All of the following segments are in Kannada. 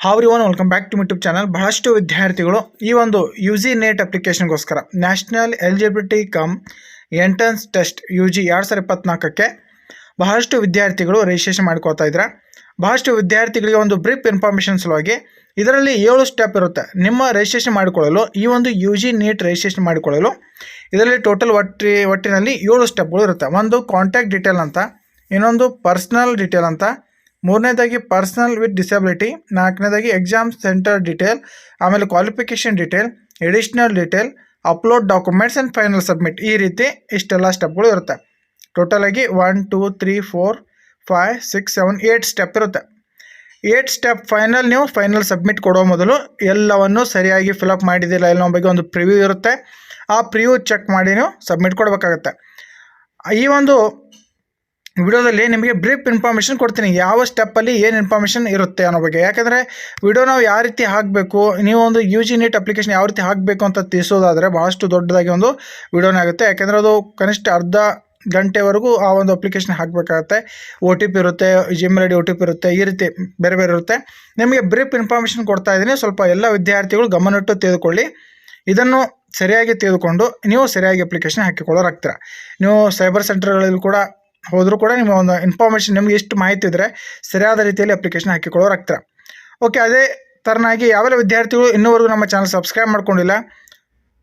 Everyone welcome back to YouTube channel ಬಹಳಷ್ಟು ವಿದ್ಯಾರ್ಥಿಗಳು ಈ ಒಂದು U G net ಅಪ್ಲಿಕೇಶನ್ಗೋಸ್ಕರ national eligibility cum entrance test U G ಎರಡು ಸಾವಿರ ಇಪ್ಪತ್ನಾಲ್ಕಕ್ಕೆ ಬಹಳಷ್ಟು ವಿದ್ಯಾರ್ಥಿಗಳು ರಿಜಿಸ್ಟ್ರೇಷನ್ ಮಾಡ್ಕೋತಾ ಇದ್ದಾರೆ ಬಹಳಷ್ಟು ವಿದ್ಯಾರ್ಥಿಗಳಿಗೆ ಒಂದು ಬ್ರೀಫ್ ಇನ್ಫಾರ್ಮೇಷನ್ ಸಲುವಾಗಿ ಇದರಲ್ಲಿ ಏಳು ಸ್ಟೆಪ್ ಇರುತ್ತೆ. ನಿಮ್ಮ ರಿಜಿಸ್ಟ್ರೇಷನ್ ಮಾಡಿಕೊಳ್ಳಲು, ಈ ಒಂದು ಯು ಜಿ ನೀಟ್ ರಿಜಿಸ್ಟ್ರೇಷನ್ ಮಾಡಿಕೊಳ್ಳಲು ಇದರಲ್ಲಿ ಟೋಟಲ್ ಒಟ್ಟಿ ಒಟ್ಟಿನಲ್ಲಿ ಏಳು ಸ್ಟೆಪ್ಗಳು ಇರುತ್ತೆ. ಒಂದು ಕಾಂಟ್ಯಾಕ್ಟ್ ಡೀಟೇಲ್ ಅಂತ, ಇನ್ನೊಂದು ಪರ್ಸ್ನಲ್ ಡೀಟೇಲ್ ಅಂತ ಮೂರನೇದಾಗಿ ಪರ್ಸನಲ್ ವಿತ್ ಡಿಸಬಿಲಿಟಿ ನಾಲ್ಕನೇದಾಗಿ ಎಕ್ಸಾಮ್ ಸೆಂಟರ್ ಡೀಟೇಲ್ ಆಮೇಲೆ qualification detail additional detail upload documents and final submit ಈ ರೀತಿ ಇಷ್ಟೆಲ್ಲ ಸ್ಟೆಪ್ಗಳು ಇರುತ್ತೆ. ಟೋಟಲಾಗಿ one two three four five six seven eight step ಇರುತ್ತೆ. ಏಟ್ ಸ್ಟೆಪ್ ಫೈನಲ್ ನೀವು ಫೈನಲ್ ಸಬ್ಮಿಟ್ ಕೊಡೋ ಮೊದಲು ಎಲ್ಲವನ್ನು ಸರಿಯಾಗಿ ಫಿಲಪ್ ಮಾಡಿದ್ದಿಲ್ಲ ಎಲ್ಲ ಬಗ್ಗೆ ಒಂದು ಪ್ರಿವ್ಯೂ ಇರುತ್ತೆ. ಆ ಪ್ರಿವ್ಯೂ ಚೆಕ್ ಮಾಡಿ ನೀವು ಸಬ್ಮಿಟ್ ಕೊಡಬೇಕಾಗತ್ತೆ. ಈ ಒಂದು ವಿಡಿಯೋದಲ್ಲಿ ನಿಮಗೆ ಬ್ರೀಫ್ ಇನ್ಫಾರ್ಮೇಷನ್ ಕೊಡ್ತೀನಿ. ಯಾವ ಸ್ಟೆಪ್ಪಲ್ಲಿ ಏನು ಇನ್ಫಾರ್ಮೇಷನ್ ಇರುತ್ತೆ ಅನ್ನೋ ಬಗ್ಗೆ. ಯಾಕಂದರೆ ವಿಡಿಯೋ ನಾವು ಯಾವ ರೀತಿ ಹಾಕಬೇಕು, ನೀವು ಒಂದು ಯು ಜಿ ನೀಟ್ ಅಪ್ಲಿಕೇಶನ್ ಯಾವ ರೀತಿ ಹಾಕಬೇಕು ಅಂತ ತಿಳಿಸೋದಾದರೆ ಭಾಳಷ್ಟು ದೊಡ್ಡದಾಗಿ ಒಂದು ವಿಡಿಯೋನೇ ಆಗುತ್ತೆ. ಯಾಕೆಂದರೆ ಅದು ಕನಿಷ್ಠ ಅರ್ಧ ಗಂಟೆವರೆಗೂ ಆ ಒಂದು ಅಪ್ಲಿಕೇಶನ್ ಹಾಕಬೇಕಾಗತ್ತೆ. ಒ ಟಿ ಪಿ ಇರುತ್ತೆ gym I D O T P ಇರುತ್ತೆ, ಈ ರೀತಿ ಬೇರೆ ಬೇರೆ ಇರುತ್ತೆ. ನಿಮಗೆ ಬ್ರೀಫ್ ಇನ್ಫಾರ್ಮೇಷನ್ ಕೊಡ್ತಾ ಇದ್ದೀನಿ. ಸ್ವಲ್ಪ ಎಲ್ಲ ವಿದ್ಯಾರ್ಥಿಗಳು ಗಮನವಿಟ್ಟು ತೆಗೆದುಕೊಳ್ಳಿ ಇದನ್ನು ಸರಿಯಾಗಿ ತೆಗೆದುಕೊಂಡು ನೀವು ಸರಿಯಾಗಿ ಅಪ್ಲಿಕೇಶನ್ ಹಾಕಿಕೊಳ್ಳೋರಾಗ್ತೀರ. ನೀವು ಸೈಬರ್ ಸೆಂಟರ್ಗಳಲ್ಲಿ ಕೂಡ ಹೋದರೂ ಕೂಡ ನಿಮ್ಮ ಒಂದು ಇನ್ಫಾರ್ಮೇಷನ್ ನಿಮಗೆ ಎಷ್ಟು ಮಾಹಿತಿ ಇದ್ದರೆ ಸರಿಯಾದ ರೀತಿಯಲ್ಲಿ ಅಪ್ಲಿಕೇಶನ್ ಹಾಕಿಕೊಳ್ಳೋರಾಗ್ತೀರ ಓಕೆ ಅದೇ ಥರನಾಗಿ ಯಾವೆಲ್ಲ ವಿದ್ಯಾರ್ಥಿಗಳು ಇನ್ನೂವರೆಗೂ ನಮ್ಮ ಚಾನಲ್ ಸಬ್ಸ್ಕ್ರೈಬ್ ಮಾಡ್ಕೊಂಡಿಲ್ಲ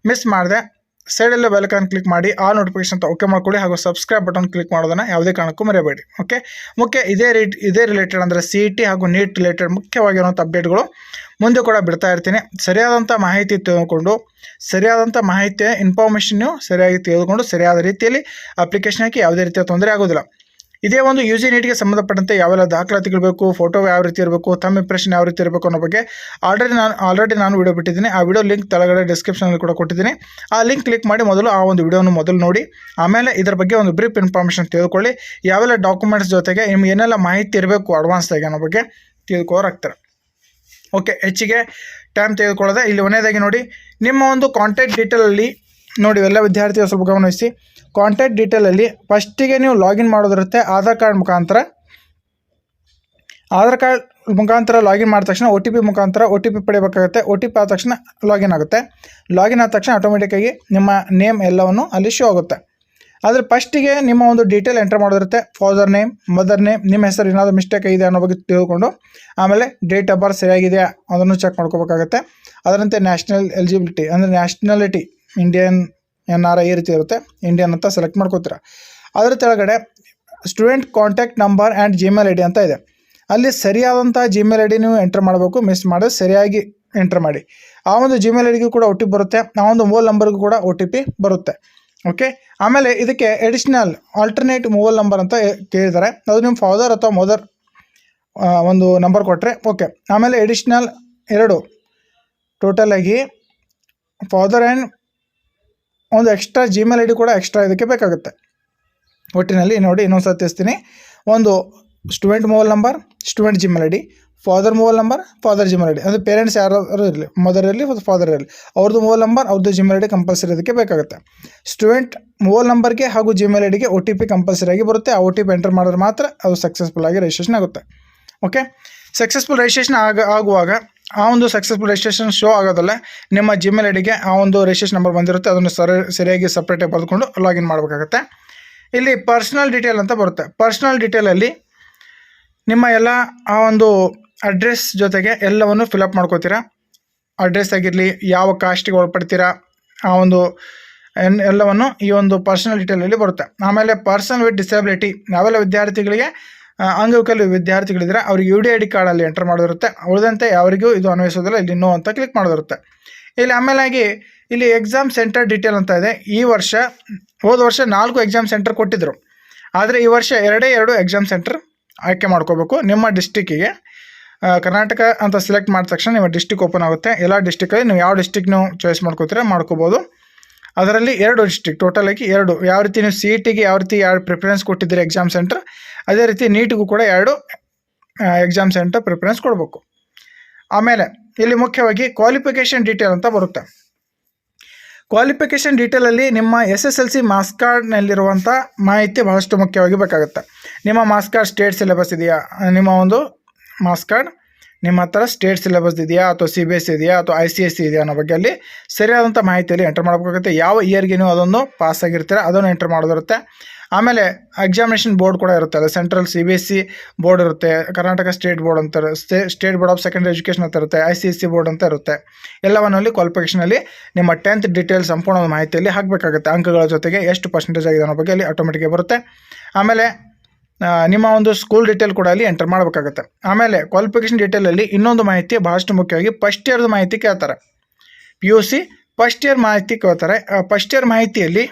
ಮಿಸ್ ಮಾಡಿದೆ ಸೈಡಲ್ಲೇ ಬೆಲ್ಕನ್ ಕ್ಲಿಕ್ ಮಾಡಿ ಆ ನೋಟಿಫಿಕೇಶನ್ ಅಂತ ಓಕೆ ಮಾಡ್ಕೊಳ್ಳಿ, ಹಾಗೂ ಸಬ್ಸ್ಕ್ರೈಬ್ ಬಟನ್ ಕ್ಲಿಕ್ ಮಾಡೋದನ್ನು ಯಾವುದೇ ಕಾರಣಕ್ಕೂ ಮರೆಯಬೇಡಿ ಓಕೆ ಮುಖ್ಯ ಇದೇ ರೇಟ್ ಇದೇ ರಿಲೇಟೆಡ್ ಅಂದರೆ ಸಿ ಇ ಟಿ ಹಾಗೂ ನೀಟ್ ರಿಲೇಟೆಡ್ ಮುಖ್ಯವಾಗಿರುವಂಥ ಅಪ್ಡೇಟ್ಗಳು ಮುಂದೆ ಕೂಡ ಬಿಡ್ತಾ ಇರ್ತೀನಿ. ಸರಿಯಾದಂಥ ಮಾಹಿತಿ ತೆಗೆದುಕೊಂಡು ಸರಿಯಾದಂಥ ಮಾಹಿತಿಯ ಇನ್ಫಾರ್ಮೇಷನ್ನು ಸರಿಯಾಗಿ ತೆಗೆದುಕೊಂಡು ಸರಿಯಾದ ರೀತಿಯಲ್ಲಿ ಅಪ್ಲಿಕೇಶನ್ ಹಾಕಿ ಯಾವುದೇ ರೀತಿಯ ತೊಂದರೆ ಆಗೋದಿಲ್ಲ. ಇದೇ ಒಂದು ಯು ಜಿ ನೀಟ್ಗೆ ಸಂಬಂಧಪಟ್ಟಂತೆ ಯಾವೆಲ್ಲ ದಾಖಲಾತಿಗಳು ಬೇಕು ಫೋಟೋ ಯಾವ ರೀತಿ ಇರಬೇಕು ತಮ್ಮ ಇಂಪ್ರೆಷನ್ ಯಾವ ರೀತಿ ಇರಬೇಕು ಅನ್ನೋ ಬಗ್ಗೆ ಆಲ್ರೆಡಿ ನಾನು ಆಲ್ರೆಡಿ ನಾನು ವಿಡಿಯೋ ಬಿಟ್ಟಿದ್ದೀನಿ. ಆ ವಿಡಿಯೋ ಲಿಂಕ್ ತಳಗಡೆ ಡಿಸ್ಕ್ರಿಪ್ಷನಲ್ಲಿ ಕೂಡ ಕೊಟ್ಟಿದ್ದೀನಿ. ಆ ಲಿಂಕ್ ಕ್ಲಿಕ್ ಮಾಡಿ ಮೊದಲು ಆ ಒಂದು ವಿಡಿಯೋನ ಮೊದಲು ನೋಡಿ. ಆಮೇಲೆ ಇದರ ಬಗ್ಗೆ ಒಂದು ಬ್ರೀಫ್ ಇನ್ಫಾರ್ಮೇಷನ್ ತೆಗೆದುಕೊಳ್ಳಿ ಯಾವೆಲ್ಲ ಡಾಕ್ಯುಮೆಂಟ್ಸ್ ಜೊತೆಗೆ ನಿಮ್ಗೆ ಏನೆಲ್ಲ ಮಾಹಿತಿ ಇರಬೇಕು ಅಡ್ವಾನ್ಸ್ದಾಗಿ ಅನ್ನೋ ಬಗ್ಗೆ ತಿಳ್ಕೊಳ್ಳೋರಾಗ್ತಾರೆ ಓಕೆ ಹೆಚ್ಚಿಗೆ ಟೈಮ್ ತೆಗೆದುಕೊಳ್ಳದೆ, ಇಲ್ಲಿ ಒಂದೇದಾಗಿ ನೋಡಿ, ನಿಮ್ಮ ಒಂದು ಕಾಂಟ್ಯಾಕ್ಟ್ ಡೀಟೇಲಲ್ಲಿ ನೋಡಿ ಎಲ್ಲ ವಿದ್ಯಾರ್ಥಿಗಳು ಸ್ವಲ್ಪ ಗಮನಿಸಿ ಕಾಂಟ್ಯಾಕ್ಟ್ ಡೀಟೇಲಲ್ಲಿ ಫಸ್ಟಿಗೆ ನೀವು ಲಾಗಿನ್ ಮಾಡೋದಿರುತ್ತೆ ಆಧಾರ್ ಕಾರ್ಡ್ ಮುಖಾಂತರ. ಆಧಾರ್ ಕಾರ್ಡ್ ಮುಖಾಂತರ ಲಾಗಿನ್ ಮಾಡಿದ ತಕ್ಷಣ ಒ ಟಿ ಪಿ ಮುಖಾಂತರ ಒ ಟಿ ಪಿ ಪಡೆಯಬೇಕಾಗುತ್ತೆ. ಒ ಟಿ ಪಿ ಆದ ತಕ್ಷಣ ಲಾಗಿನ್ ಆಗುತ್ತೆ. ಲಾಗಿನ್ ಆದ ತಕ್ಷಣ ಆಟೋಮೆಟಿಕ್ಕಾಗಿ ನಿಮ್ಮ ನೇಮ್ ಎಲ್ಲವನ್ನು ಅಲ್ಲಿ ಶೋ ಆಗುತ್ತೆ. ಆದರೆ ಫಸ್ಟಿಗೆ ನಿಮ್ಮ ಒಂದು ಡೀಟೇಲ್ ಎಂಟರ್ ಮಾಡೋದಿರುತ್ತೆ. ಫಾದರ್ ನೇಮ್ ಮದರ್ ನೇಮ್ ನಿಮ್ಮ ಹೆಸರು ಏನಾದರೂ ಮಿಸ್ಟೇಕ್ ಇದೆ ಅನ್ನೋ ಬಗ್ಗೆ ತಿಳ್ಕೊಂಡು ಆಮೇಲೆ ಡೇಟ್ ಆಫ್ ಬರ್ತ್ ಸರಿಯಾಗಿದೆಯಾ ಅದನ್ನು ಚೆಕ್ ಮಾಡ್ಕೋಬೇಕಾಗತ್ತೆ. ಅದರಂತೆ ನ್ಯಾಷನಲ್ ಎಲಿಜಿಬಿಲಿಟಿ ಅಂದರೆ nationality Indian N R I ರೀತಿ ಇರುತ್ತೆ. ಇಂಡಿಯನ್ ಅಂತ ಸೆಲೆಕ್ಟ್ ಮಾಡ್ಕೋತೀರ. ಅದರ ಕೆಳಗಡೆ student contact number and Gmail I D ಅಂತ ಇದೆ. ಅಲ್ಲಿ ಸರಿಯಾದಂಥ ಜಿಮೇಲ್ ಐ ಡಿ ನೀವು ಎಂಟರ್ ಮಾಡಬೇಕು ಮಿಸ್ ಮಾಡೋದು ಸರಿಯಾಗಿ ಎಂಟರ್ ಮಾಡಿ. ಆ ಒಂದು ಜಿಮೇಲ್ ಐ ಡಿಗೂ ಕೂಡ ಒ ಟಿ ಪಿ ಬರುತ್ತೆ. ಆ ಒಂದು ಮೊಬೈಲ್ ನಂಬರ್ಗೂ ಕೂಡ ಒ ಟಿ ಪಿ ಬರುತ್ತೆ. ಓಕೆ ಆಮೇಲೆ ಇದಕ್ಕೆ ಎಡಿಷ್ನಲ್ ಆಲ್ಟರ್ನೇಟ್ ಮೊಬೈಲ್ ನಂಬರ್ ಅಂತ ಕೇಳಿದ್ದಾರೆ. ಅದು ನಿಮ್ಮ ಫಾದರ್ ಅಥವಾ ಮದರ್ ಒಂದು ನಂಬರ್ ಕೊಟ್ಟರೆ ಓಕೆ ಆಮೇಲೆ ಎಡಿಷ್ನಲ್ ಎರಡು. ಟೋಟಲಾಗಿ ಫಾದರ್ ಆ್ಯಂಡ್ ಒಂದು ಎಕ್ಸ್ಟ್ರಾ ಜಿಮೇಲ್ ಐ ಡಿ ಕೂಡ ಎಕ್ಸ್ಟ್ರಾ ಇದಕ್ಕೆ ಬೇಕಾಗುತ್ತೆ. ಒಟ್ಟಿನಲ್ಲಿ ನೋಡಿ ಇನ್ನೊಂದು ತಿಳಿಸ್ತೀನಿ. ಒಂದು student mobile number student Gmail I D father mobile number father Gmail ID ಅಂದರೆ ಪೇರೆಂಟ್ಸ್ ಯಾರು ಇರಲಿ ಮದರ್ ಇರಲಿ ಫಾದರ್ ಇರಲಿ. ಅವ್ರದ್ದು ಮೊಬೈಲ್ ನಂಬರ್ ಅವ್ರದ್ದು ಜಿಮೇಲ್ ಐ ಡಿ ಕಂಪಲ್ಸರಿ ಇದಕ್ಕೆ ಬೇಕಾಗುತ್ತೆ ಸ್ಟೂಡೆಂಟ್ ಮೊಬೈಲ್ ನಂಬರ್ಗೆ ಹಾಗೂ ಜಿಮೇಲ್ ಡಿಗೆ ಒ ಟಿ ಪಿ ಕಂಪಲ್ಸರಿ ಆಗಿ ಬರುತ್ತೆ. ಆ ಒ ಟಿ ಪಿ ಎಂಟರ್ ಮಾಡಿದ್ರೆ ಮಾತ್ರ ಅದು ಸಕ್ಸಸ್ಫುಲ್ ಆಗಿ ರಿಜಿಸ್ಟ್ರೇಷನ್ ಆಗುತ್ತೆ. ಓಕೆ ಸಕ್ಸಸ್ಫುಲ್ ರಿಜಿಸ್ಟ್ರೇಷನ್ ಆಗ, ಆಗುವಾಗ ಆ ಒಂದು ಸಕ್ಸಸ್ಫುಲ್ ರಿಜಿಸ್ಟ್ರೇಷನ್ ಶೋ ಆಗೋದಲ್ಲ ನಿಮ್ಮ ಜಿಮೇಲ್ ಐ ಡಿಗೆ ಆ ಒಂದು ರಿಜಿಸ್ಟ್ರೇಷನ್ ನಂಬರ್ ಬಂದಿರುತ್ತೆ. ಅದನ್ನು ಸರಿ, ಸರಿಯಾಗಿ ಸಪ್ರೇಟಾಗಿ ಬರೆದುಕೊಂಡು ಲಾಗಿನ್ ಮಾಡಬೇಕಾಗತ್ತೆ. ಇಲ್ಲಿ ಪರ್ಸ್ನಲ್ ಡೀಟೇಲ್ ಅಂತ ಬರುತ್ತೆ. ಪರ್ಸ್ನಲ್ ಡೀಟೇಲಲ್ಲಿ ನಿಮ್ಮ ಎಲ್ಲ ಆ ಒಂದು ಅಡ್ರೆಸ್ ಜೊತೆಗೆ ಎಲ್ಲವನ್ನು ಫಿಲಪ್ ಮಾಡ್ಕೋತೀರಾ? ಅಡ್ರೆಸ್ ಆಗಿರಲಿ, ಯಾವ ಕಾಸ್ಟಿಗೆ ಒಳಪಡ್ತೀರಾ? ಆ ಒಂದು ಎನ್, ಎಲ್ಲವನ್ನು ಈ ಒಂದು ಪರ್ಸನಲ್ ಡೀಟೇಲಲ್ಲಿ ಬರುತ್ತೆ. ಆಮೇಲೆ ಪರ್ಸನ್ ವಿತ್ ಡಿಸಬಿಲಿಟಿ ಯಾವೆಲ್ಲ ವಿದ್ಯಾರ್ಥಿಗಳಿಗೆ ಅಂಗವಿಕಲ ವಿದ್ಯಾರ್ಥಿಗಳಿದ್ರೆ ಅವ್ರಿಗೆ ಯು ಡಿ ಐ ಡಿ ಕಾರ್ಡಲ್ಲಿ ಎಂಟರ್ ಮಾಡೋದಿರುತ್ತೆ ಉಳಿದಂತೆ ಯಾರಿಗೂ ಇದು ಅನ್ವಯಿಸೋದಿಲ್ಲ. ಇಲ್ಲಿ ನೋ ಅಂತ ಕ್ಲಿಕ್ ಮಾಡೋದಿರುತ್ತೆ ಇಲ್ಲಿ ಆಮೇಲಾಗಿ ಇಲ್ಲಿ ಎಕ್ಸಾಮ್ ಸೆಂಟರ್ ಡೀಟೇಲ್ ಅಂತ ಇದೆ. ಈ ವರ್ಷ, ಹೋದ ವರ್ಷ ನಾಲ್ಕು ಎಕ್ಸಾಮ್ ಸೆಂಟರ್ ಕೊಟ್ಟಿದ್ದರು ಆದರೆ ಈ ವರ್ಷ ಎರಡೇ ಎರಡು ಎಕ್ಸಾಮ್ ಸೆಂಟರ್ ಆಯ್ಕೆ ಮಾಡ್ಕೋಬೇಕು. ನಿಮ್ಮ ಡಿಸ್ಟಿಕ್ಕಿಗೆ ಕರ್ನಾಟಕ ಅಂತ ಸೆಲೆಕ್ಟ್ ಮಾಡಿದ ತಕ್ಷಣ ನಿಮ್ಮ ಡಿಸ್ಟಿಕ್ ಓಪನ್ ಆಗುತ್ತೆ. ಎಲ್ಲ ಡಿಸ್ಟಿಕಲ್ಲಿ ನೀವು ಯಾವ ಡಿಸ್ಟಿಕ್ನು ಚಾಯ್ಸ್ ಮಾಡ್ಕೋತೀರ ಮಾಡ್ಕೋಬೋದು. ಅದರಲ್ಲಿ ಎರಡು ಡಿಸ್ಟಿಕ್ ಟೋಟಲ್ ಆಗಿ ಎರಡು. ಯಾವ ರೀತಿ ನೀವು ಸಿ ಇ ಯಾವ ರೀತಿ ಎರಡು ಪ್ರಿಫರೆನ್ಸ್ ಕೊಟ್ಟಿದ್ದೀರಿ ಎಕ್ಸಾಮ್ ಸೆಂಟರ್ ಅದೇ ರೀತಿ ನೀಟಿಗೂ ಕೂಡ ಎರಡು ಎಕ್ಸಾಮ್ ಸೆಂಟರ್ ಪ್ರಿಫರೆನ್ಸ್ ಕೊಡಬೇಕು. ಆಮೇಲೆ ಇಲ್ಲಿ ಮುಖ್ಯವಾಗಿ ಕ್ವಾಲಿಫಿಕೇಷನ್ ಡೀಟೇಲ್ ಅಂತ ಬರುತ್ತೆ. ಕ್ವಾಲಿಫಿಕೇಷನ್ ಡೀಟೇಲಲ್ಲಿ ನಿಮ್ಮ S S L C marks ಕಾರ್ಡ್ನಲ್ಲಿರುವಂಥ ಮಾಹಿತಿ ಬಹಳಷ್ಟು ಮುಖ್ಯವಾಗಿ ಬೇಕಾಗುತ್ತೆ. ನಿಮ್ಮ ಮಾರ್ಕ್ಸ್ ಕಾರ್ಡ್ ಸ್ಟೇಟ್ ಸಿಲೆಬಸ್ ಇದೆಯಾ? ನಿಮ್ಮ ಒಂದು ಮಾರ್ಕ್ಸ್ ಕಾರ್ಡ್. ನಿಮ್ಮ ಹತ್ರ ಸ್ಟೇಟ್ ಸಿಲೆಬಸ್ ಇದೆಯಾ ಅಥವಾ ಸಿ ಬಿ ಎಸ್ ಇದೆಯಾ ಅಥವಾ ಐ ಸಿ ಎಸ್ ಸಿ ಇದೆಯಾ ಅನ್ನೋ ಬಗ್ಗೆ ಅಲ್ಲಿ ಸರಿಯಾದಂಥ ಮಾಹಿತಿಯಲ್ಲಿ ಎಂಟರ್ ಮಾಡಬೇಕಾಗುತ್ತೆ. ಯಾವ ಇಯರ್ಗೆ ನೀವು ಅದನ್ನು ಪಾಸ್ ಆಗಿರ್ತೀರ ಅದನ್ನು ಎಂಟರ್ ಮಾಡೋದಿರುತ್ತೆ. ಆಮೇಲೆ ಎಕ್ಸಾಮಿನೇಷನ್ ಬೋರ್ಡ್ ಕೂಡ ಇರುತ್ತೆ ಅದು central C B S C board ಇರುತ್ತೆ, ಕರ್ನಾಟಕ ಸ್ಟೇಟ್ ಬೋರ್ಡ್ ಅಂತ state board of secondary education ಅಂತ ಇರುತ್ತೆ, I C S C board ಅಂತ ಇರುತ್ತೆ. ಎಲ್ಲವನ್ನಲ್ಲಿ ಕ್ವಾಲಿಫಿಕೇಷನಲ್ಲಿ ನಿಮ್ಮ ಟೆಂತ್ ಡೀಟೇಲ್ಸ್ ಸಂಪೂರ್ಣ ಮಾಹಿತಿಯಲ್ಲಿ ಹಾಕಬೇಕಾಗುತ್ತೆ. ಅಂಕಗಳ ಜೊತೆಗೆ ಎಷ್ಟು ಪರ್ಸೆಂಟೇಜ್ ಆಗಿದೆ ಅನ್ನೋ ಬಗ್ಗೆ ಅಲ್ಲಿ ಆಟೋಮೆಟಿಕ್ ಬರುತ್ತೆ. ಆಮೇಲೆ ನಿಮ್ಮ ಒಂದು ಸ್ಕೂಲ್ ಡೀಟೇಲ್ ಕೂಡ ಅಲ್ಲಿ ಎಂಟರ್ ಮಾಡಬೇಕಾಗುತ್ತೆ. ಆಮೇಲೆ ಕ್ವಾಲಿಫಿಕೇಷನ್ ಡೀಟೇಲಲ್ಲಿ ಇನ್ನೊಂದು ಮಾಹಿತಿ ಬಹಳಷ್ಟು ಮುಖ್ಯವಾಗಿ ಫಸ್ಟ್ ಇಯರ್ದು ಮಾಹಿತಿ ಕೇಳ್ತಾರೆ. P U C first year ಮಾಹಿತಿ ಕೇಳ್ತಾರೆ. ಫಸ್ಟ್ ಇಯರ್ ಮಾಹಿತಿಯಲ್ಲಿ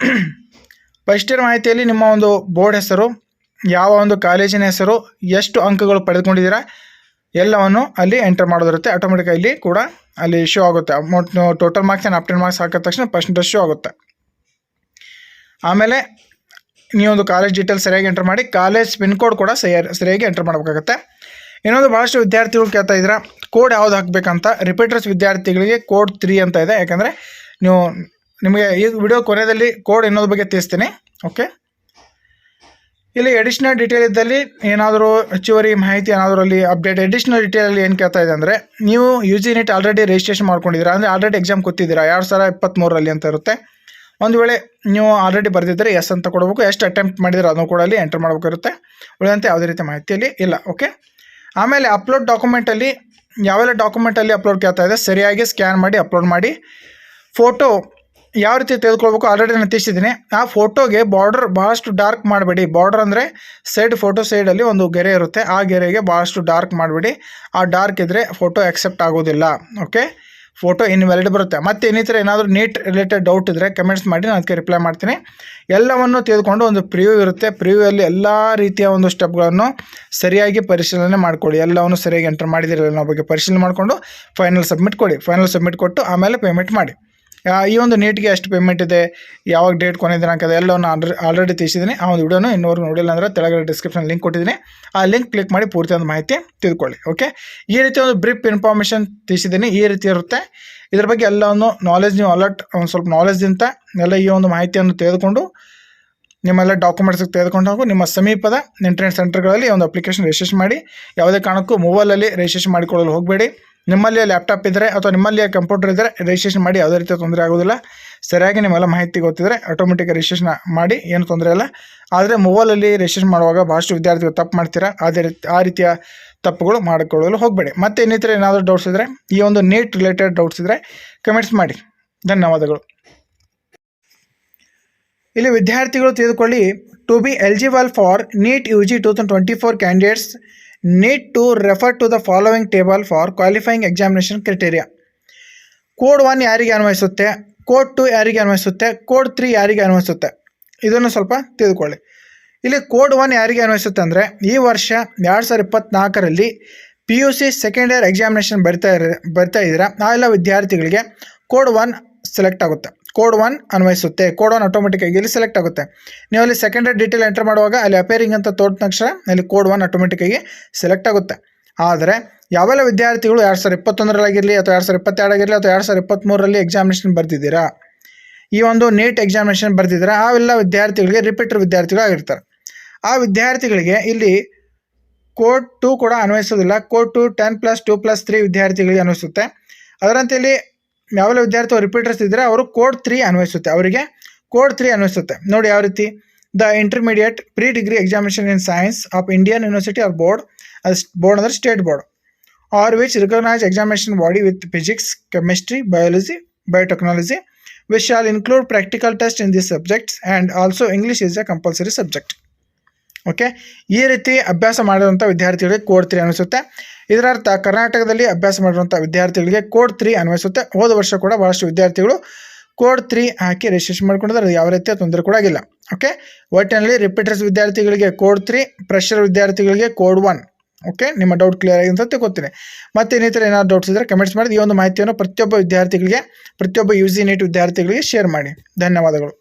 ಫಸ್ಟ್ ಇಯರ್ ಮಾಹಿತಿಯಲ್ಲಿ ನಿಮ್ಮ ಒಂದು ಬೋರ್ಡ್ ಹೆಸರು, ಯಾವ ಒಂದು ಕಾಲೇಜಿನ ಹೆಸರು, ಎಷ್ಟು ಅಂಕಗಳು ಪಡೆದುಕೊಂಡಿದ್ದೀರಾ, ಎಲ್ಲವನ್ನು ಅಲ್ಲಿ ಎಂಟರ್ ಮಾಡೋದಿರುತ್ತೆ. ಆಟೋಮೆಟಿಕಲ್ಲಿ ಕೂಡ ಅಲ್ಲಿ ಶೋ ಆಗುತ್ತೆ. Amount total marks and obtain marks ಹಾಕಿದ ತಕ್ಷಣ ಪರ್ಸೆಂಟೇಜ್ ಶೋ ಆಗುತ್ತೆ. ಆಮೇಲೆ ನೀವೊಂದು ಕಾಲೇಜ್ ಡೀಟೇಲ್ಸ್ ಸರಿಯಾಗಿ ಎಂಟರ್ ಮಾಡಿ ಕಾಲೇಜ್ ಪಿನ್ ಕೋಡ್ ಕೂಡ ಸರಿಯಾಗಿ ಸರಿಯಾಗಿ ಎಂಟರ್ ಮಾಡಬೇಕಾಗತ್ತೆ. ಇನ್ನೊಂದು ಭಾಳಷ್ಟು ವಿದ್ಯಾರ್ಥಿಗಳು ಕೇಳ್ತಾ ಇದ್ದೀರಾ ಕೋಡ್ ಯಾವ್ದು ಹಾಕಬೇಕಂತ? ರಿಪೀಟರ್ಸ್ ವಿದ್ಯಾರ್ಥಿಗಳಿಗೆ ಕೋಡ್ ತ್ರೀ ಅಂತ ಇದೆ, ಯಾಕಂದರೆ ನೀವು ನಿಮಗೆ ಈ ವಿಡಿಯೋ ಕೊನೆಯಲ್ಲಿ ಕೋಡ್ ಇನ್ನೊಂದು ಬಗ್ಗೆ ತಿಳಿಸ್ತೀನಿ ಓಕೆ ಇಲ್ಲಿ ಎಡಿಷ್ನಲ್ ಡೀಟೇಲ್ ಇದ್ದಲ್ಲಿ ಏನಾದರೂ ಹೆಚ್ಚುವರಿ ಮಾಹಿತಿ, ಏನಾದರೂ ಅಲ್ಲಿ ಅಪ್ಡೇಟ್ ಎಡಿಷ್ನಲ್ ಡೀಟೇಲಲ್ಲಿ ಏನು ಕೇಳ್ತಾ ಇದೆ ಅಂದರೆ, ನೀವು U G NET already registration ಮಾಡ್ಕೊಂಡಿದ್ದೀರಾ, ಅಂದರೆ ಆಲ್ರೆಡಿ ಎಕ್ಸಾಮ್ ಕೂತಿದ್ದೀರಾ ಎರಡು ಸಾವಿರ ಅಂತ ಇರುತ್ತೆ. ಒಂದು ವೇಳೆ ನೀವು ಆಲ್ರೆಡಿ ಬರೆದಿದ್ದರೆ ಎಸ್ ಅಂತ ಕೊಡಬೇಕು. ಎಷ್ಟು ಅಟೆಂಪ್ಟ್ ಮಾಡಿದರೆ ಅದನ್ನು ಕೂಡ ಅಲ್ಲಿ ಎಂಟರ್ ಮಾಡಬೇಕಿರುತ್ತೆ ಉಳಿದಂತೆ ಯಾವುದೇ ರೀತಿ ಮಾಹಿತಿಯಲ್ಲಿ ಇಲ್ಲ ಓಕೆ ಆಮೇಲೆ ಅಪ್ಲೋಡ್ ಡಾಕ್ಯುಮೆಂಟಲ್ಲಿ ಯಾವೆಲ್ಲ ಡಾಕ್ಯುಮೆಂಟಲ್ಲಿ ಅಪ್ಲೋಡ್ ಕೇಳ್ತಾ ಇದೆ, ಸರಿಯಾಗಿ ಸ್ಕ್ಯಾನ್ ಮಾಡಿ ಅಪ್ಲೋಡ್ ಮಾಡಿ. ಫೋಟೋ ಯಾವ ರೀತಿ ತೆಗೆದುಕೊಳ್ಬೇಕು ಆಲ್ರೆಡಿ ನಾನು ತಿಳಿಸಿದ್ದೀನಿ. ಆ ಫೋಟೋಗೆ ಬಾರ್ಡರ್ ಭಾಳಷ್ಟು ಡಾರ್ಕ್ ಮಾಡಬೇಡಿ. ಬಾರ್ಡರ್ ಅಂದರೆ ಸೈಡ್ ಫೋಟೋ ಸೈಡಲ್ಲಿ ಒಂದು ಗೆರೆ ಇರುತ್ತೆ. ಆ ಗೆರೆಗೆ ಭಾಳಷ್ಟು ಡಾರ್ಕ್ ಮಾಡಬೇಡಿ. ಆ ಡಾರ್ಕ್ ಇದ್ದರೆ ಫೋಟೋ ಆಕ್ಸೆಪ್ಟ್ ಆಗೋದಿಲ್ಲ ಓಕೆ ಫೋಟೋ ಇನ್ವ್ಯಾಲಿಡ್ ಬರುತ್ತೆ. ಮತ್ತೆ ಇನ್ನಿತರ ಏನಾದರೂ ನೀಟ್ ರಿಲೇಟೆಡ್ ಡೌಟ್ ಇದ್ದರೆ ಕಮೆಂಟ್ಸ್ ಮಾಡಿ ನಾನು ಅದಕ್ಕೆ ರಿಪ್ಲೈ ಮಾಡ್ತೀನಿ. ಎಲ್ಲವನ್ನು ತೆಗೆದುಕೊಂಡು ಒಂದು ಪ್ರಿವ್ಯೂ ಇರುತ್ತೆ. ಪ್ರಿವ್ಯೂಯಲ್ಲಿ ಎಲ್ಲ ರೀತಿಯ ಒಂದು ಸ್ಟೆಪ್ಗಳನ್ನು ಸರಿಯಾಗಿ ಪರಿಶೀಲನೆ ಮಾಡ್ಕೊಳ್ಳಿ. ಎಲ್ಲವನ್ನು ಸರಿಯಾಗಿ ಎಂಟರ್ ಮಾಡಿದಿರಲ್ಲ ನಾವು ಬಗ್ಗೆ ಪರಿಶೀಲನೆ ಮಾಡಿಕೊಂಡು ಫೈನಲ್ ಸಬ್ಮಿಟ್ ಕೊಡಿ. ಫೈನಲ್ ಸಬ್ಮಿಟ್ ಕೊಟ್ಟು ಆಮೇಲೆ ಪೇಮೆಂಟ್ ಮಾಡಿ. ಈ ಒಂದು ನೀಟ್ಗೆ ಎಷ್ಟು ಪೇಮೆಂಟ್ ಇದೆ. ಯಾವಾಗ ಡೇಟ್ ಕೊನೆ ದಿನಾಂಕ ಇದೆ ಎಲ್ಲವನ್ನು ಆಲ್ರೆಡಿ ಆಲ್ರೆಡಿ ತಿಳಿಸಿದ್ದೀನಿ. ಆ ಒಂದು ವಿಡಿಯೋನು ಇನ್ನೂರು ನೋಡಿಲ್ಲ ಅಂದರೆ ತೆಳಗಡೆ ಡಿಸ್ಕ್ರಿಪ್ಷನ್ ಲಿಂಕ್ ಕೊಟ್ಟಿದ್ದೀನಿ. ಆ ಲಿಂಕ್ ಕ್ಲಿಕ್ ಮಾಡಿ ಪೂರ್ತಿ ಒಂದು ಮಾಹಿತಿ ತಿಳ್ಕೊಳ್ಳಿ ಓಕೆ ಈ ರೀತಿ ಒಂದು ಬ್ರಿಪ್ ಇನ್ಫಾರ್ಮೇಷನ್ ತಿಳಿಸಿದ್ದೀನಿ. ಈ ರೀತಿ ಇರುತ್ತೆ. ಇದ್ರ ಬಗ್ಗೆ ಎಲ್ಲವನ್ನು ನಾಲೆಜ್ ನೀವು ಅಲರ್ಟ್ ಒಂದು ಸ್ವಲ್ಪ ನಾಲೆಜ್ದಿಂದ ಎಲ್ಲ ಈ ಒಂದು ಮಾಹಿತಿಯನ್ನು ತೆಗೆದುಕೊಂಡು ನಿಮ್ಮೆಲ್ಲ ಡಾಕ್ಯುಮೆಂಟ್ಸ್ ತೆಗೆದುಕೊಂಡು ಹೋಗು. ನಿಮ್ಮ ಸಮೀಪದ ಇಂಟರ್ನೆಟ್ ಸೆಂಟರ್ಗಳಲ್ಲಿ ಒಂದು ಅಪ್ಲಿಕೇಶನ್ ರಿಜಿಸ್ಟ್ರೇಷನ್ ಮಾಡಿ. ಯಾವುದೇ ಕಾರಣಕ್ಕೂ ಮೊಬೈಲಲ್ಲಿ ರಿಜಿಸ್ಟರ್ ಮಾಡಿಕೊಳ್ಳಲು ಹೋಗಬೇಡಿ. ನಿಮ್ಮಲ್ಲಿ ಲ್ಯಾಪ್ಟಾಪ್ ಇದ್ದರೆ ಅಥವಾ ನಿಮ್ಮಲ್ಲಿ ಕಂಪ್ಯೂಟರ್ ಇದ್ದರೆ ರಿಜಿಸ್ಟ್ರೇಷನ್ ಮಾಡಿ ಯಾವುದೇ ರೀತಿಯ ತೊಂದರೆ ಆಗೋದಿಲ್ಲ. ಸರಿಯಾಗಿ ನಿಮ್ಮೆಲ್ಲ ಮಾಹಿತಿ ಗೊತ್ತಿದ್ರೆ ಆಟೋಮೆಟಿಕ್ ರಿಜಿಸ್ಟ್ರೇಷನ್ ಮಾಡಿ, ಏನು ತೊಂದರೆ ಇಲ್ಲ. ಆದರೆ ಮೊಬೈಲಲ್ಲಿ ರಿಜಿಸ್ಟ್ರೇಷನ್ ಮಾಡುವಾಗ ಭಾಳಷ್ಟು ವಿದ್ಯಾರ್ಥಿಗಳು ತಪ್ಪು ಮಾಡ್ತೀರಾ? ಅದೇ ರೀತಿ, ಆ ರೀತಿಯ ತಪ್ಪುಗಳು ಮಾಡಿಕೊಳ್ಳಲು ಹೋಗಬೇಡಿ. ಮತ್ತೆ ಇನ್ನಿತರ ಏನಾದರೂ ಡೌಟ್ಸ್ ಇದ್ದರೆ ಈ ಒಂದು ನೀಟ್ ರಿಲೇಟೆಡ್ ಡೌಟ್ಸ್ ಇದ್ದರೆ ಕಮೆಂಟ್ಸ್ ಮಾಡಿ. ಧನ್ಯವಾದಗಳು. ಇಲ್ಲಿ ವಿದ್ಯಾರ್ಥಿಗಳು ತಿಳಿದುಕೊಳ್ಳಿ to be eligible for NEET U G two thousand twenty four candidates NEET to refer to the following table for qualifying examination criteria. Code one ಯಾರಿಗೆ ಅನ್ವಯಿಸುತ್ತೆ? ಕೋಡ್ ಟು ಯಾರಿಗೆ ಅನ್ವಯಿಸುತ್ತೆ? ಕೋಡ್ ತ್ರೀ ಯಾರಿಗೆ ಅನ್ವಯಿಸುತ್ತೆ? ಇದನ್ನು ಸ್ವಲ್ಪ ತಿಳಿದುಕೊಳ್ಳಿ. ಇಲ್ಲಿ ಕೋಡ್ ಒನ್ ಯಾರಿಗೆ ಅನ್ವಯಿಸುತ್ತೆ ಅಂದರೆ, ಈ ವರ್ಷ ಎರಡು ಸಾವಿರದ ಇಪ್ಪತ್ತ್ನಾಲ್ಕರಲ್ಲಿ P U C second year examination ಬರ್ತಾ ಇರ ಬರ್ತಾ ಇದ್ದೀರಾ ಆ ಎಲ್ಲ ವಿದ್ಯಾರ್ಥಿಗಳಿಗೆ ಕೋಡ್ ಒನ್ ಸೆಲೆಕ್ಟ್ ಆಗುತ್ತೆ. ಕೋಡ್ ಒನ್ ಅನ್ವಯಿಸುತ್ತೆ. ಕೋಡ್ ಒನ್ ಆಟೋಮೆಟಿಕ್ಕಾಗಿ ಇಲ್ಲಿ ಸೆಲೆಕ್ಟ್ ಆಗುತ್ತೆ. ನೀವು ಅಲ್ಲಿ ಸೆಕೆಂಡ್ ಇಯರ್ ಡೀಟೇಲ್ ಎಂಟರ್ ಮಾಡುವಾಗ ಅಲ್ಲಿ ಅಪೇರಿಂಗ್ ಅಂತ ತೋಟ ತಕ್ಷಣ ಅಲ್ಲಿ ಕೋಡ್ ಒನ್ ಆಟೋಮೆಟಿಕ್ಕಾಗಿ ಸೆಲೆಕ್ಟ್ ಆಗುತ್ತೆ. ಆದರೆ ಯಾವೆಲ್ಲ ವಿದ್ಯಾರ್ಥಿಗಳು ಎರಡು ಸಾವಿರದ ಇಪ್ಪತ್ತೊಂದರಲ್ಲಾಗಿರಲಿ ಅಥವಾ ಎರಡು ಸಾವಿರದ ಇಪ್ಪತ್ತೆರಡಾಗಿರಲಿ ಅಥವಾ ಎರಡು ಸಾವಿರದ ಇಪ್ಪತ್ತ್ಮೂರರಲ್ಲಿ ಎಕ್ಸಾಮಿನೇಷನ್ ಬರ್ತಿದ್ದೀರಾ ಈ ಒಂದು ನೀಟ್ ಎಕ್ಸಾಮಿನೇಷನ್ ಬರ್ತಿದ್ದೀರಾ ಅವೆಲ್ಲ ವಿದ್ಯಾರ್ಥಿಗಳಿಗೆ ರಿಪೀಟರ್ ವಿದ್ಯಾರ್ಥಿಗಳು ಆಗಿರ್ತಾರೆ. ಆ ವಿದ್ಯಾರ್ಥಿಗಳಿಗೆ ಇಲ್ಲಿ ಕೋಡ್ ಟು ಕೂಡ ಅನ್ವಯಿಸೋದಿಲ್ಲ code two ten plus two plus three ವಿದ್ಯಾರ್ಥಿಗಳಿಗೆ ಅನ್ವಯಿಸುತ್ತೆ. ಅದರಂತೆ ಇಲ್ಲಿ ಯಾವೆಲ್ಲ ವಿದ್ಯಾರ್ಥಿಗಳು ರಿಪೀಟರ್ಸ್ ಇದ್ದರೆ ಅವರು ಕೋಡ್ ತ್ರೀ ಅನ್ವಯಿಸುತ್ತೆ. ಅವರಿಗೆ ಕೋಡ್ ತ್ರೀ ಅನ್ವಯಿಸುತ್ತೆ. ನೋಡಿ ಯಾವ ರೀತಿ? The intermediate pre degree examination in science of Indian university or board board ಅಂದರೆ state board or which recognise examination body with physics chemistry biology biotechnology which shall include practical test in this subjects and also English is a compulsory subject okay? ಈ ರೀತಿ ಅಭ್ಯಾಸ ಮಾಡಿರುವಂಥ ವಿದ್ಯಾರ್ಥಿಗಳಿಗೆ ಕೋಡ್ ತ್ರೀ ಅನಿಸುತ್ತೆ. ಇದರರ್ಥ ಕರ್ನಾಟಕದಲ್ಲಿ ಅಭ್ಯಾಸ ಮಾಡಿರುವಂಥ ವಿದ್ಯಾರ್ಥಿಗಳಿಗೆ ಕೋಡ್ ತ್ರೀ ಅನ್ವಯಿಸುತ್ತೆ. ಹೋದ ವರ್ಷ ಕೂಡ ಭಾಳಷ್ಟು ವಿದ್ಯಾರ್ಥಿಗಳು ಕೋಡ್ ತ್ರೀ ಹಾಕಿ ರಿಜಿಸ್ಟ್ರೇಷನ್ ಮಾಡ್ಕೊಂಡಿದ್ದಾರೆ. ಅದು ಯಾವ ರೀತಿಯ ತೊಂದರೆ ಕೂಡ ಆಗಿಲ್ಲ. ಓಕೆ? ಒಟ್ಟಿನಲ್ಲಿ ರಿಪೀಟರ್ಸ್ ವಿದ್ಯಾರ್ಥಿಗಳಿಗೆ ಕೋಡ್ ತ್ರೀ ಪ್ರೆಷರ್ ವಿದ್ಯಾರ್ಥಿಗಳಿಗೆ ಕೋಡ್ ಒನ್ ಓಕೆ? ನಿಮ್ಮ ಡೌಟ್ ಕ್ಲಿಯರ್ ಆಗಿದೆ ಅಂತ ತಿಳ್ಕೊತೀನಿ. ಮತ್ತೆ ಇನ್ನಿತರ ಏನಾದ್ರು ಡೌಟ್ಸ್ ಇದ್ದರೆ ಕಮೆಂಟ್ಸ್ ಮಾಡಿ. ಈ ಒಂದು ಮಾಹಿತಿಯನ್ನು ಪ್ರತಿಯೊಬ್ಬ ವಿದ್ಯಾರ್ಥಿಗಳಿಗೆ, ಪ್ರತಿಯೊಬ್ಬ ಯು ಜಿ ನೀಟ್ ವಿದ್ಯಾರ್ಥಿಗಳಿಗೆ ಶೇರ್ ಮಾಡಿ. ಧನ್ಯವಾದಗಳು.